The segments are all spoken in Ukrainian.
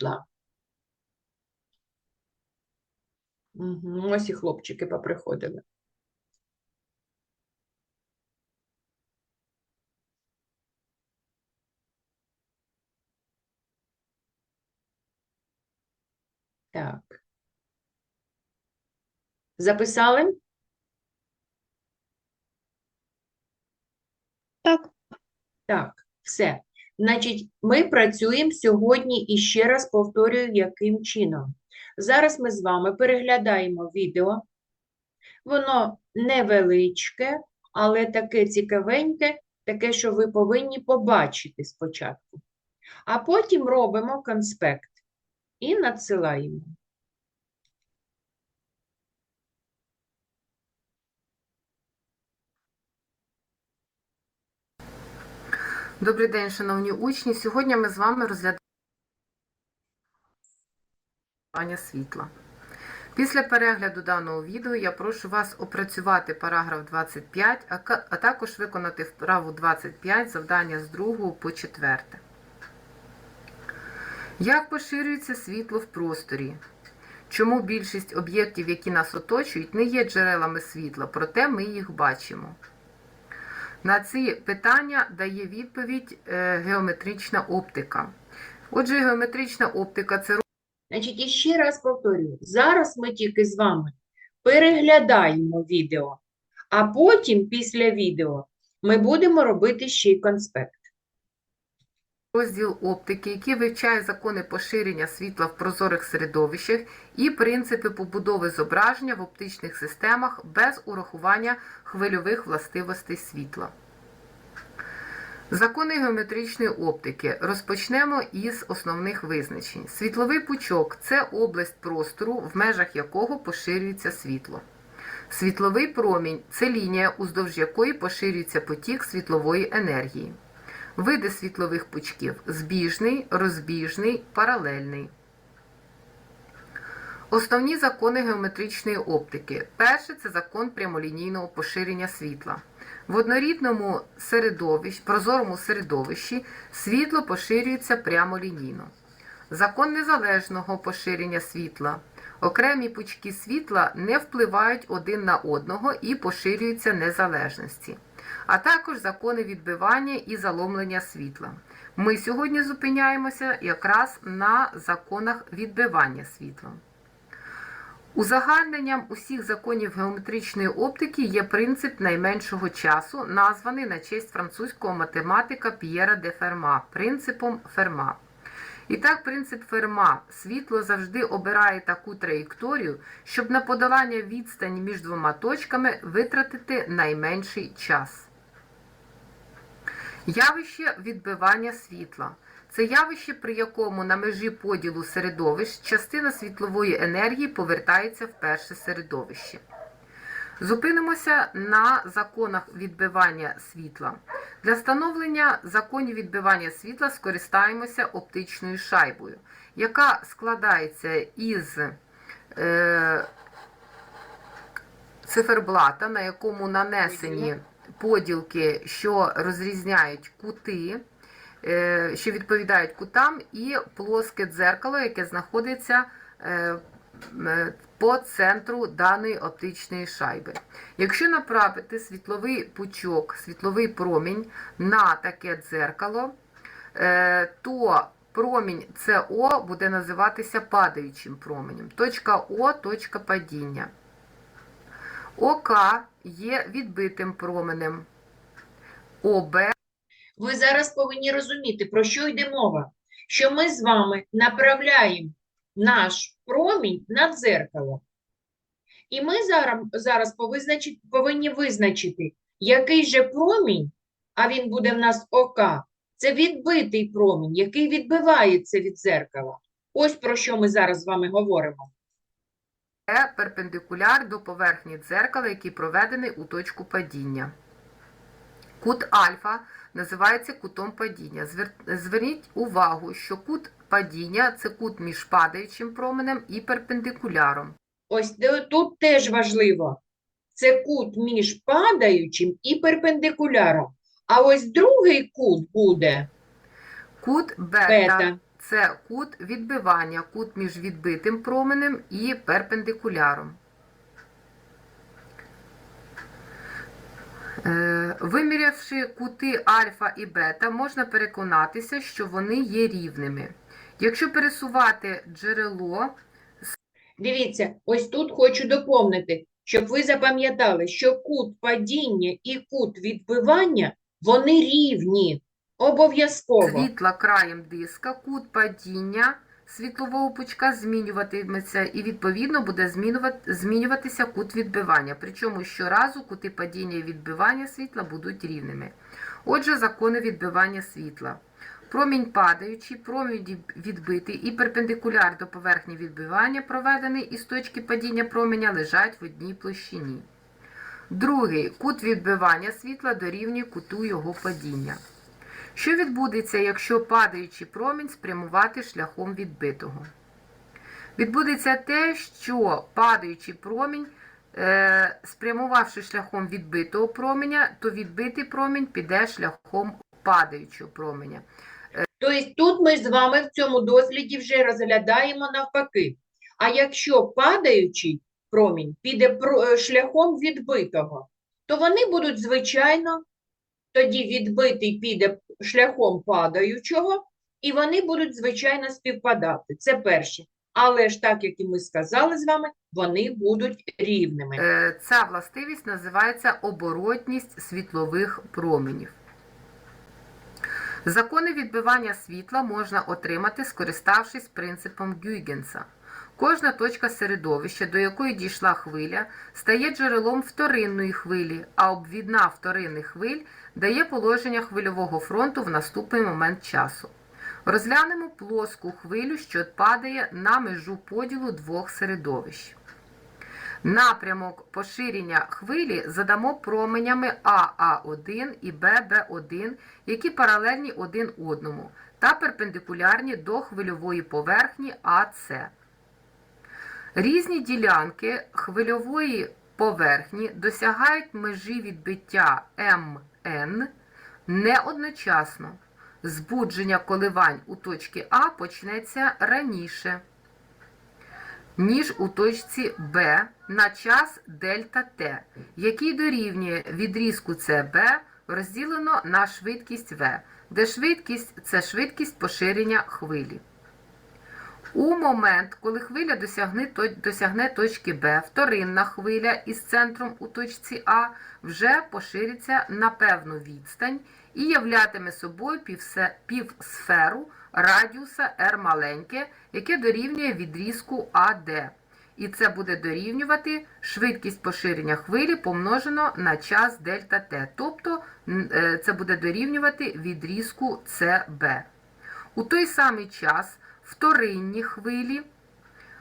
світла. Угу, ось і хлопчики поприходили. Так. Записали? Так. Так, все. Значить, ми працюємо сьогодні і ще раз повторюю, яким чином. Зараз ми з вами переглядаємо відео. Воно невеличке, але таке цікавеньке, таке, що ви повинні побачити спочатку. А потім робимо конспект і надсилаємо. Добрий день, шановні учні. Сьогодні ми з вами розглядаємо світла. Після перегляду даного відео я прошу вас опрацювати параграф 25, а також виконати вправу 25 завдання з 2 по 4. Як поширюється світло в просторі? Чому більшість об'єктів, які нас оточують, не є джерелами світла, проте ми їх бачимо? На ці питання дає відповідь е, геометрична оптика. Отже, геометрична оптика це Значить, і ще раз повторюю, зараз ми тільки з вами переглядаємо відео, а потім, після відео, ми будемо робити ще й конспект. Розділ оптики, який вивчає закони поширення світла в прозорих середовищах і принципи побудови зображення в оптичних системах без урахування хвильових властивостей світла. Закони геометричної оптики. Розпочнемо із основних визначень. Світловий пучок це область простору, в межах якого поширюється світло. Світловий промінь це лінія, уздовж якої поширюється потік світлової енергії. Види світлових пучків збіжний, розбіжний, паралельний. Основні закони геометричної оптики. Перше це закон прямолінійного поширення світла. В однорідному середовищі, прозорому середовищі світло поширюється прямолінійно. Закон незалежного поширення світла. Окремі пучки світла не впливають один на одного і поширюються незалежності а також закони відбивання і заломлення світла. Ми сьогодні зупиняємося якраз на законах відбивання світла. Узагальненням усіх законів геометричної оптики є принцип найменшого часу, названий на честь французького математика П'єра де Ферма принципом Ферма. І так, принцип Ферма. Світло завжди обирає таку траєкторію, щоб на подолання відстані між двома точками витратити найменший час. Явище відбивання світла. Це явище, при якому на межі поділу середовищ частина світлової енергії повертається в перше середовище. Зупинимося на законах відбивання світла. Для встановлення законів відбивання світла скористаємося оптичною шайбою, яка складається із е, циферблата, на якому нанесені поділки, що розрізняють кути, е, що відповідають кутам, і плоске дзеркало, яке знаходиться е, м, по центру даної оптичної шайби. Якщо направити світловий пучок, світловий промінь на таке дзеркало, е, то промінь СО буде називатися падаючим променем. Точка О точка падіння. ОК є відбитим променем. ОБ Ви зараз повинні розуміти, про що йде мова. Що ми з вами направляємо наш промінь на дзеркало. І ми зараз, повинні визначити, який же промінь, а він буде в нас ОК, це відбитий промінь, який відбивається від дзеркала. Ось про що ми зараз з вами говоримо. Е перпендикуляр до поверхні дзеркала, який проведений у точку падіння. Кут альфа називається кутом падіння. Звер- Зверніть увагу, що кут падіння це кут між падаючим променем і перпендикуляром. Ось тут теж важливо. Це кут між падаючим і перпендикуляром. А ось другий кут буде Кут бета, бета. це кут відбивання, кут між відбитим променем і перпендикуляром. Е, Вимірявши кути альфа і бета, можна переконатися, що вони є рівними. Якщо пересувати джерело, Дивіться, ось тут хочу доповнити, щоб ви запам'ятали, що кут падіння і кут відбивання, вони рівні, обов'язково. світла краєм диска, кут падіння світлового пучка змінюватиметься і відповідно буде змінювати- змінюватися кут відбивання. Причому щоразу кути падіння і відбивання світла будуть рівними. Отже, закони відбивання світла. Промінь падаючий, промінь відбитий і перпендикуляр до поверхні відбивання, проведений із точки падіння променя, лежать в одній площині. Другий кут відбивання світла дорівнює куту його падіння. Що відбудеться, якщо падаючий промінь спрямувати шляхом відбитого? Відбудеться те, що падаючий промінь, е, спрямувавши шляхом відбитого променя, то відбитий промінь піде шляхом падаючого променя. Тобто тут ми з вами в цьому досліді вже розглядаємо навпаки. А якщо падаючий промінь піде е, шляхом відбитого, то вони будуть, звичайно, тоді відбитий піде шляхом падаючого, і вони будуть, звичайно, співпадати. Це перше. Але ж так, як і ми сказали з вами, вони будуть рівними. Е, Ця властивість називається оборотність світлових променів. Закони відбивання світла можна отримати, скориставшись принципом Гюйгенса. Кожна точка середовища, до якої дійшла хвиля, стає джерелом вторинної хвилі, а обвідна вторинних хвиль дає положення хвильового фронту в наступний момент часу. Розглянемо плоску хвилю, що падає на межу поділу двох середовищ. Напрямок поширення хвилі задамо променями АА1 і ББ1, які паралельні один одному та перпендикулярні до хвильової поверхні АС. Різні ділянки хвильової поверхні досягають межі відбиття МН не одночасно. Збудження коливань у точці А почнеться раніше ніж у точці Б на час дельта Т, який дорівнює відрізку СБ розділено на швидкість В, де швидкість це швидкість поширення хвилі. У момент, коли хвиля досягне, досягне точки Б, вторинна хвиля із центром у точці А вже пошириться на певну відстань і являтиме собою півсферу радіуса r маленьке, яке дорівнює відрізку AD. І це буде дорівнювати швидкість поширення хвилі помножено на час дельта Т. Тобто е, це буде дорівнювати відрізку CB. У той самий час вторинні хвилі,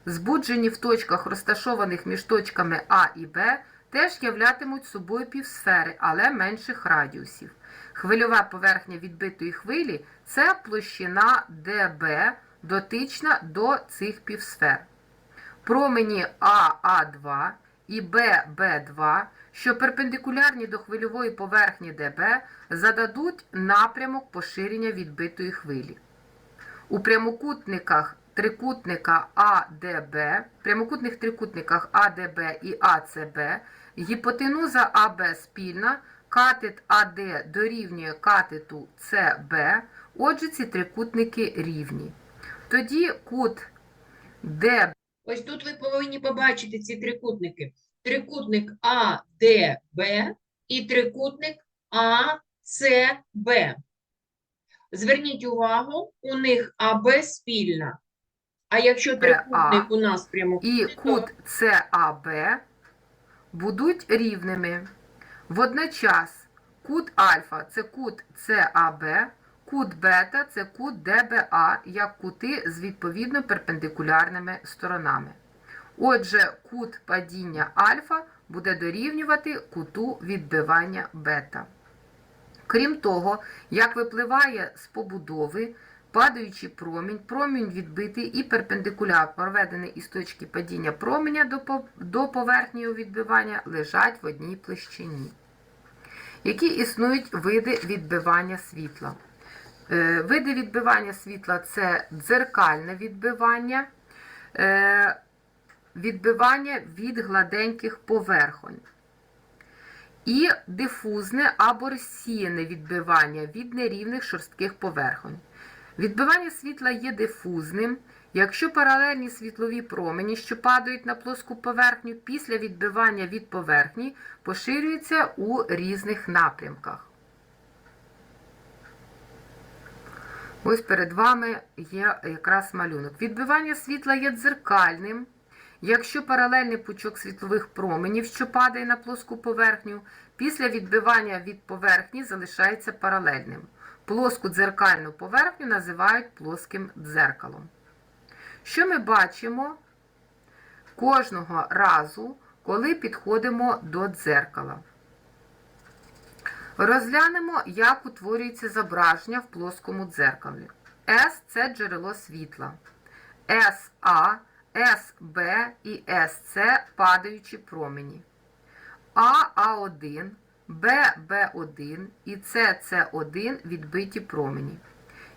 збуджені в точках, розташованих між точками А і Б, теж являтимуть собою півсфери, але менших радіусів. Хвильова поверхня відбитої хвилі це площина ДБ, дотична до цих півсфер. Промені АА2 і ББ2, що перпендикулярні до хвильової поверхні ДБ, зададуть напрямок поширення відбитої хвилі. У прямокутниках трикутника АДБ, прямокутних трикутниках АДБ і АЦБ гіпотенуза АБ спільна, катет АД дорівнює катету СБ, отже ці трикутники рівні. Тоді кут ДБ Ось тут ви повинні побачити ці трикутники. Трикутник АДБ і трикутник АЦБ. Зверніть увагу, у них АБ спільна. А якщо трикутник у нас прямо і кут САБ будуть рівними. Водночас кут альфа це кут САБ, кут бета це кут ДБА, як кути з відповідно перпендикулярними сторонами. Отже, кут падіння альфа буде дорівнювати куту відбивання бета. Крім того, як випливає з побудови, падаючий промінь, промінь відбитий і перпендикуляр, проведений із точки падіння променя до, по- до поверхні його відбивання, лежать в одній площині. Які існують види відбивання світла? Е, Види відбивання світла це дзеркальне відбивання, е, відбивання від гладеньких поверхонь. І дифузне або розсіяне відбивання від нерівних шорстких поверхонь. Відбивання світла є дифузним, якщо паралельні світлові промені, що падають на плоску поверхню, після відбивання від поверхні поширюються у різних напрямках. Ось перед вами є якраз малюнок. Відбивання світла є дзеркальним. Якщо паралельний пучок світлових променів, що падає на плоску поверхню, після відбивання від поверхні залишається паралельним. Плоску дзеркальну поверхню називають плоским дзеркалом. Що ми бачимо кожного разу, коли підходимо до дзеркала? Розглянемо, як утворюється зображення в плоскому дзеркалі. С це джерело світла. СА, СБ і СЦ падаючі промені. АА1 ББ1 і СС1 відбиті промені.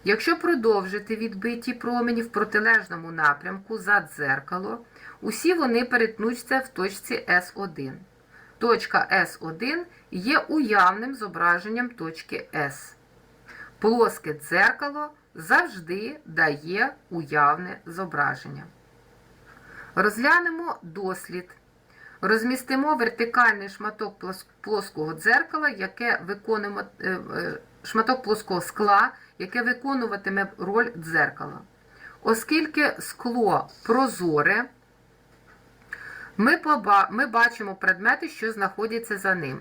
Якщо продовжити відбиті промені в протилежному напрямку за дзеркало, усі вони перетнуться в точці С1. Точка С1 є уявним зображенням точки С. Плоске дзеркало завжди дає уявне зображення. Розглянемо дослід. Розмістимо вертикальний шматок плоского дзеркала, яке виконуємо, е, е, шматок плоского скла, яке виконуватиме роль дзеркала. Оскільки скло прозоре, ми, ми бачимо предмети, що знаходяться за ним.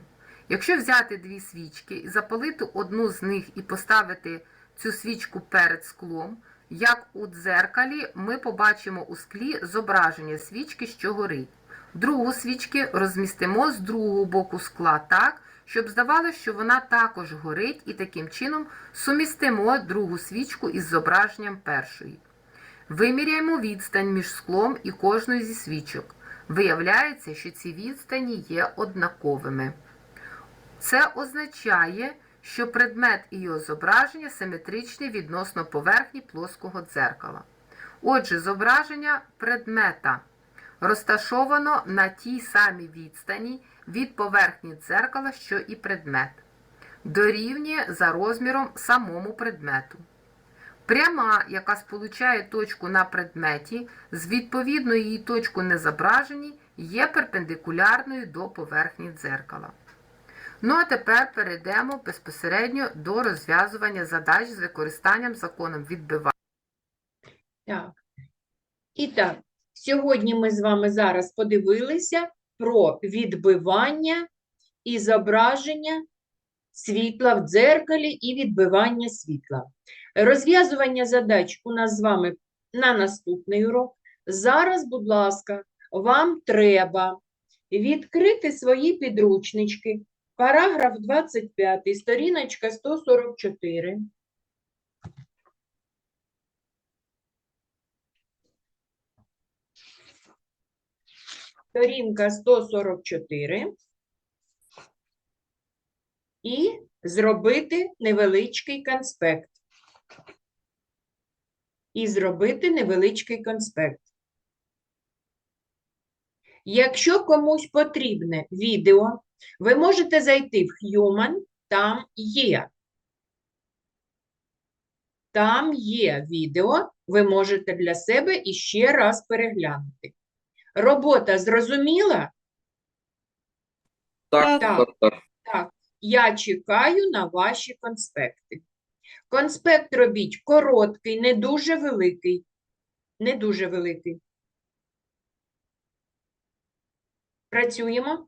Якщо взяти дві свічки і запалити одну з них і поставити цю свічку перед склом, як у дзеркалі, ми побачимо у склі зображення свічки, що горить. Другу свічки розмістимо з другого боку скла так, щоб здавалося, що вона також горить, і таким чином сумістимо другу свічку із зображенням першої. Виміряємо відстань між склом і кожною зі свічок. Виявляється, що ці відстані є однаковими. Це означає, що предмет і його зображення симетричні відносно поверхні плоского дзеркала. Отже, зображення предмета розташовано на тій самій відстані від поверхні дзеркала, що і предмет, дорівнює за розміром самому предмету. Пряма, яка сполучає точку на предметі, з відповідною її точку на зображенні, є перпендикулярною до поверхні дзеркала. Ну а тепер перейдемо безпосередньо до розв'язування задач з використанням законом відбивання. Так. І так, сьогодні ми з вами зараз подивилися про відбивання і зображення світла в дзеркалі і відбивання світла. Розв'язування задач у нас з вами на наступний урок. Зараз, будь ласка, вам треба відкрити свої підручнички. Параграф 25, сторіночка 144. Сторінка 144. І зробити невеличкий конспект. І зробити невеличкий конспект. Якщо комусь потрібне відео, ви можете зайти в Human, там є. Там є відео, ви можете для себе іще раз переглянути. Робота зрозуміла? Так, Так. так, так. Так, я чекаю на ваші конспекти. Конспект робіть короткий, не дуже великий. Не дуже великий. Працюємо.